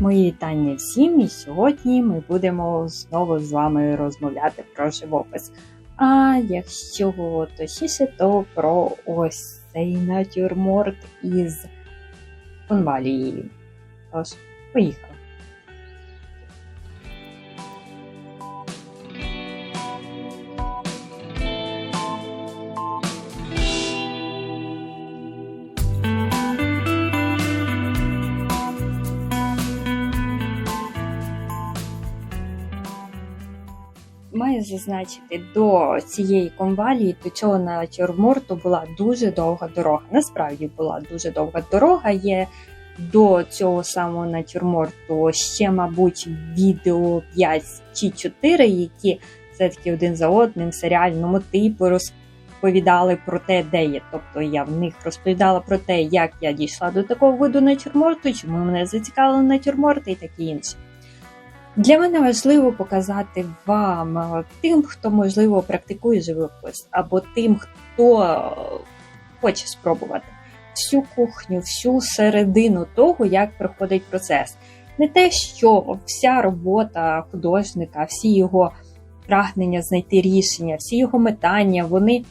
Мої вітання всім, і сьогодні ми будемо знову з вами розмовляти про живопис. А якщо точніше, то про ось цей натюрморт із конвалії. Тож, поїхали. Зазначити, до цієї конвалії, до цього натюрморту була дуже довга дорога. Насправді була дуже довга дорога. Є до цього самого натюрморту ще, мабуть, відео 5 чи 4, які все-таки один за одним серіальному типу розповідали про те, де є. Тобто я в них розповідала про те, як я дійшла до такого виду натюрморту, чому мене зацікавили натюрморти і таке інше. Для мене важливо показати вам, е, тим, хто, можливо, практикує живопис, або тим, хто е, хоче спробувати всю кухню, всю середину того, як проходить процес. Не те, що вся робота художника, всі його прагнення знайти рішення, всі його метання, вони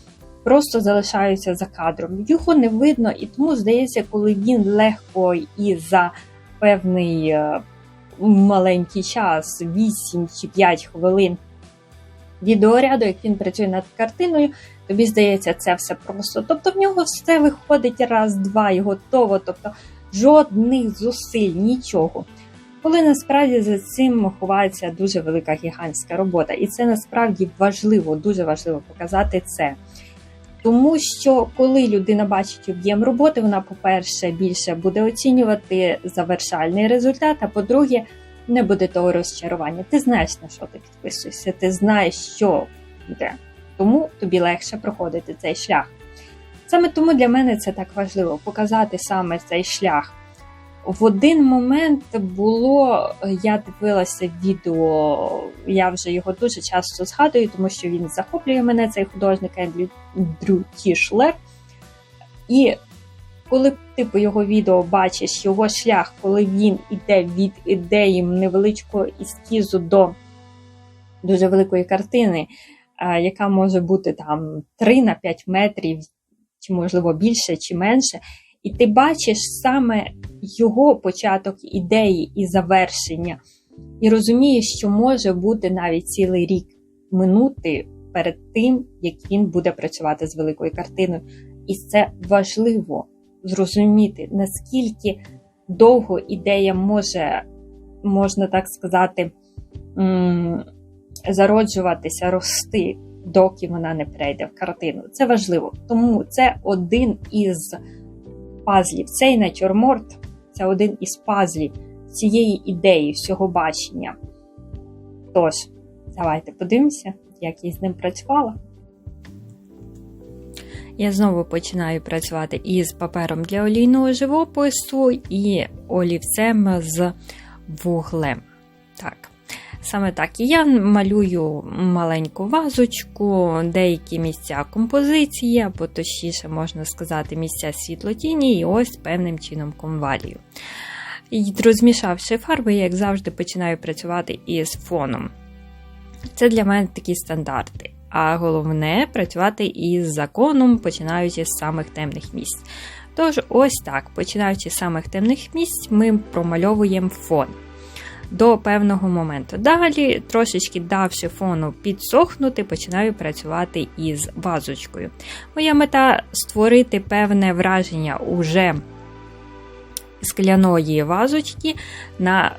просто залишаються за кадром. Його не видно, і тому здається, коли він легко і за певний. Маленький час, 8 чи 5 хвилин відеоряду, як він працює над картиною, тобі здається, це все просто. Тобто в нього все виходить раз-два і готово, тобто жодних зусиль, нічого. Коли насправді за цим ховається дуже велика гігантська робота, і це насправді важливо, дуже важливо показати це. Тому що коли людина бачить об'єм роботи, вона, по-перше, більше буде оцінювати завершальний результат, а по-друге, не буде того розчарування. Ти знаєш, на що ти підписуєшся, ти знаєш, що буде. Тому тобі легше проходити цей шлях. Саме тому для мене це так важливо показати саме цей шлях. В один момент було, я дивилася відео, я вже його дуже часто згадую, тому що він захоплює мене, цей художник Ендрю Тішлер. І коли ти по його відео бачиш його шлях, коли він іде від ідеї невеличкого ескізу до дуже великої картини, яка може бути там 3 на 5 метрів, чи, можливо, більше, чи менше. І ти бачиш саме його початок ідеї і завершення, і розумієш, що може бути навіть цілий рік минути перед тим, як він буде працювати з великою картиною. І це важливо зрозуміти, наскільки довго ідея може, можна так сказати, зароджуватися, рости, доки вона не перейде в картину. Це важливо. Тому це один із пазлів. Цей натюрморт це один із пазлів цієї ідеї, всього бачення. Тож, давайте подивимося, як я з ним працювала. Я знову починаю працювати із папером для олійного живопису і олівцем з вуглем. Так. Саме так і я малюю маленьку вазочку, деякі місця композиції, або точніше, можна сказати, місця світлотіні, і ось певним чином конвалію. І розмішавши фарби, я, як завжди, починаю працювати із фоном. Це для мене такі стандарти. А головне працювати із законом, починаючи з самих темних місць. Тож, ось так, починаючи з самих темних місць, ми промальовуємо фон до певного моменту. Далі, трошечки давши фону підсохнути, починаю працювати із вазочкою. Моя мета створити певне враження уже скляної вазочки на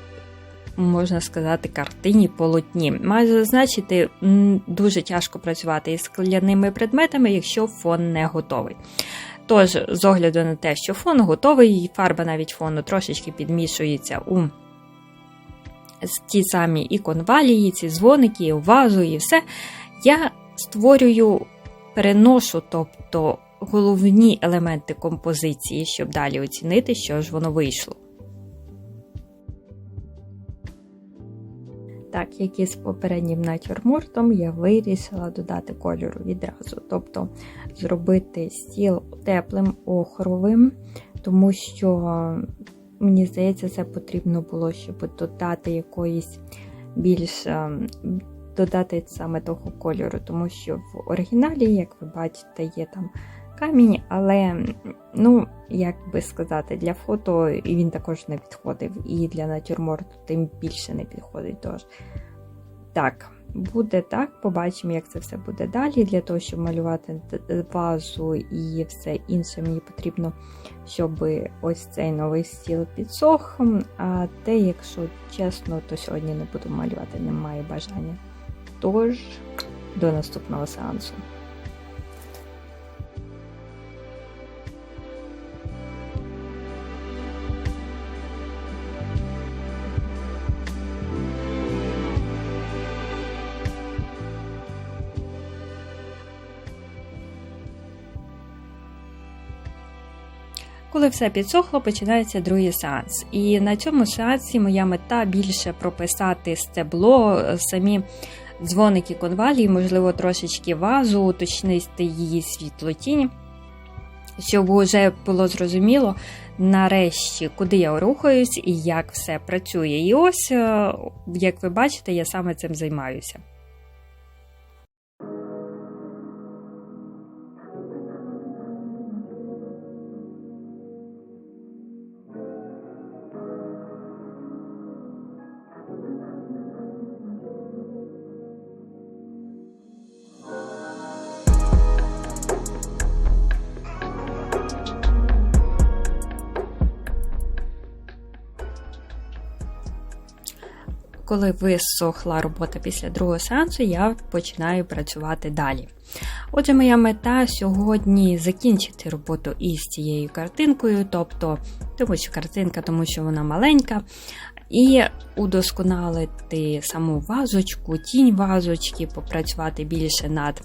Можна сказати, картині полотні. Маю зазначити, дуже тяжко працювати із скляними предметами, якщо фон не готовий. Тож, з огляду на те, що фон готовий, фарба навіть фону трошечки підмішується у ті самі і конвалії, ці дзвоники, і вазу, і все. Я створюю, переношу, тобто головні елементи композиції, щоб далі оцінити, що ж воно вийшло. Так, як і з попереднім натюрмортом, я вирішила додати кольору відразу. Тобто зробити стіл теплим охровим, тому що мені здається, це потрібно було, щоб додати якоїсь більш ем, додати саме того кольору, тому що в оригіналі, як ви бачите, є там камінь, але, ну, як би сказати, для фото він також не підходив, і для натюрморту тим більше не підходить. Тож, так, буде так, побачимо, як це все буде далі. Для того, щоб малювати вазу і все інше, мені потрібно, щоб ось цей новий стіл підсох. А те, якщо чесно, то сьогодні не буду малювати, немає бажання. Тож, до наступного сеансу. Коли все підсохло, починається другий сеанс. І на цьому сеансі моя мета більше прописати стебло, самі дзвоники конвалії, можливо, трошечки вазу, уточнити її світлотінь, щоб вже було зрозуміло, нарешті, куди я рухаюсь і як все працює. І ось, е, як ви бачите, я саме цим займаюся. Коли висохла робота після другого сеансу, я починаю працювати далі. Отже, моя мета сьогодні закінчити роботу із цією картинкою, тобто, тому що картинка, тому що вона маленька, і удосконалити саму вазочку, тінь вазочки, попрацювати більше над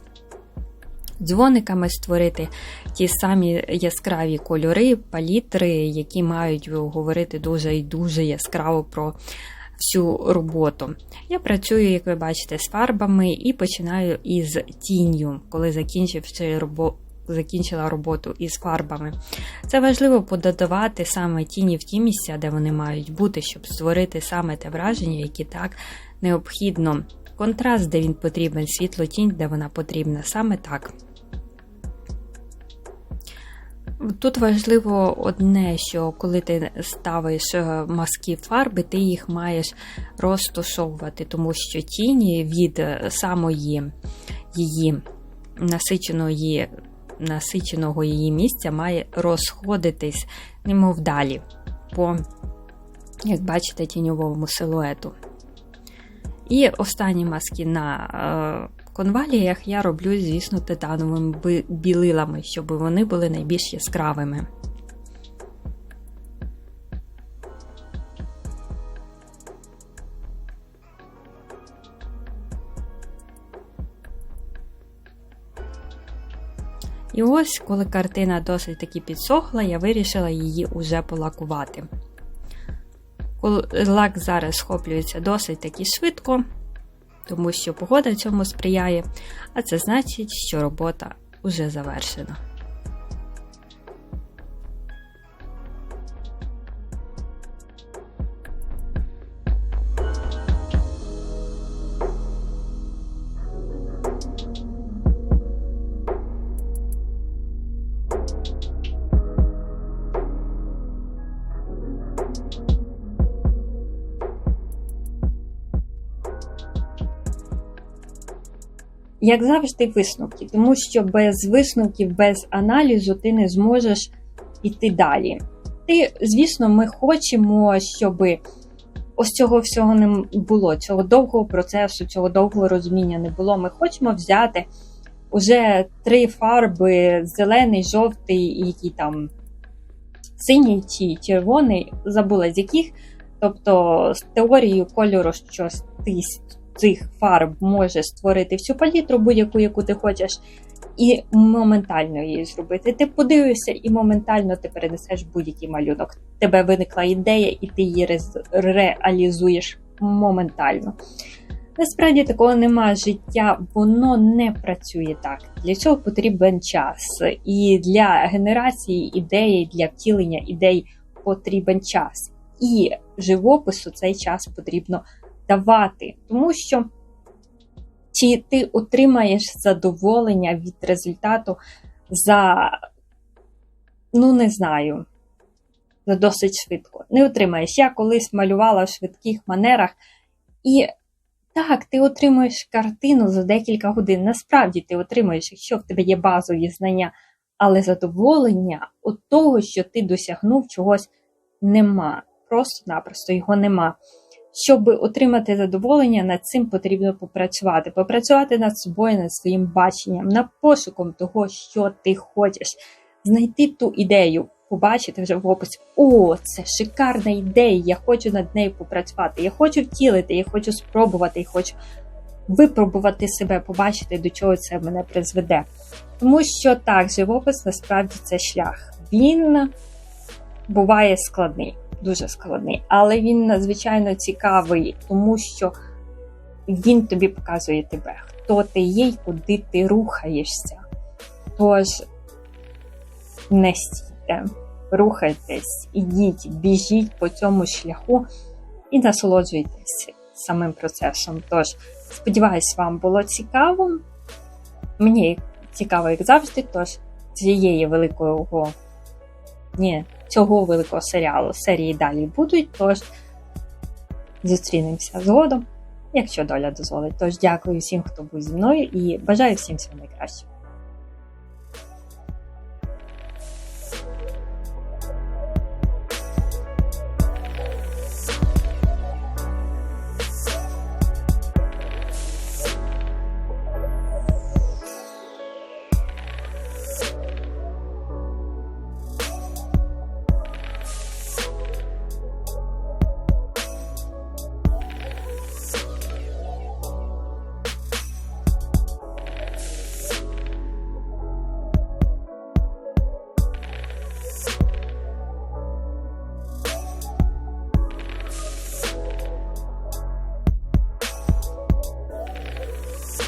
дзвониками, створити ті самі яскраві кольори, палітри, які мають говорити дуже і дуже яскраво про всю роботу. Я працюю, як ви бачите, з фарбами і починаю із тінню, коли закінчив цю роботу. Закінчила роботу із фарбами. Це важливо пододавати саме тіні в ті місця, де вони мають бути, щоб створити саме те враження, яке так необхідно. Контраст, де він потрібен, світло тінь, де вона потрібна, саме так. Тут важливо одне, що коли ти ставиш е, маски фарби, ти їх маєш розташовувати, тому що тіні від е, самої її насиченої, насиченого її місця має розходитись, немов далі, по, як бачите, тіньовому силуету. І останні маски на е, конваліях я роблю, звісно, титановими білилами, щоб вони були найбільш яскравими. І ось, коли картина досить таки підсохла, я вирішила її уже полакувати. Лак зараз схоплюється досить таки швидко, тому що погода цьому сприяє, а це значить, що робота уже завершена. Як завжди, висновки, тому що без висновків, без аналізу ти не зможеш йти далі. Ти, звісно, ми хочемо, щоб ось цього всього не було, цього довгого процесу, цього довгого розуміння не було. Ми хочемо взяти уже три фарби: зелений, жовтий і який там синій чи червоний, забула з яких. Тобто з теорією кольору, що ти цих фарб можеш створити всю палітру, будь-яку, яку ти хочеш, і моментально її зробити. Ти подивишся, і моментально ти перенесеш будь-який малюнок. Тебе виникла ідея, і ти її реалізуєш моментально. Насправді такого нема життя, воно не працює так. Для цього потрібен час. І для генерації ідеї, для втілення ідей потрібен час. І живопису цей час потрібно давати, тому що чи ти отримаєш задоволення від результату за, ну не знаю, за досить швидко. Не отримаєш. Я колись малювала в швидких манерах, і так, ти отримуєш картину за декілька годин. Насправді ти отримуєш, якщо в тебе є базові знання, але задоволення от того, що ти досягнув чогось, нема. Просто-напросто його нема. Щоб отримати задоволення, над цим потрібно попрацювати. Попрацювати над собою, над своїм баченням, над пошуком того, що ти хочеш, знайти ту ідею, побачити вже в описі: о, це шикарна ідея, я хочу над нею попрацювати, я хочу втілити, я хочу спробувати, я хочу випробувати себе, побачити, до чого це мене призведе. Тому що так, живопис насправді це шлях. Він буває складний, дуже складний, але він надзвичайно цікавий, тому що він тобі показує тебе, хто ти є і куди ти рухаєшся. Тож не стійте, рухайтесь, ідіть, біжіть по цьому шляху і насолоджуйтесь самим процесом. Тож, сподіваюсь, вам було цікаво. Мені цікаво, як завжди, тож цієї великого, ні, цього великого серіалу серії далі будуть. Тож зустрінемося згодом, якщо доля дозволить. Тож дякую всім, хто був зі мною, і бажаю всім всього найкращого.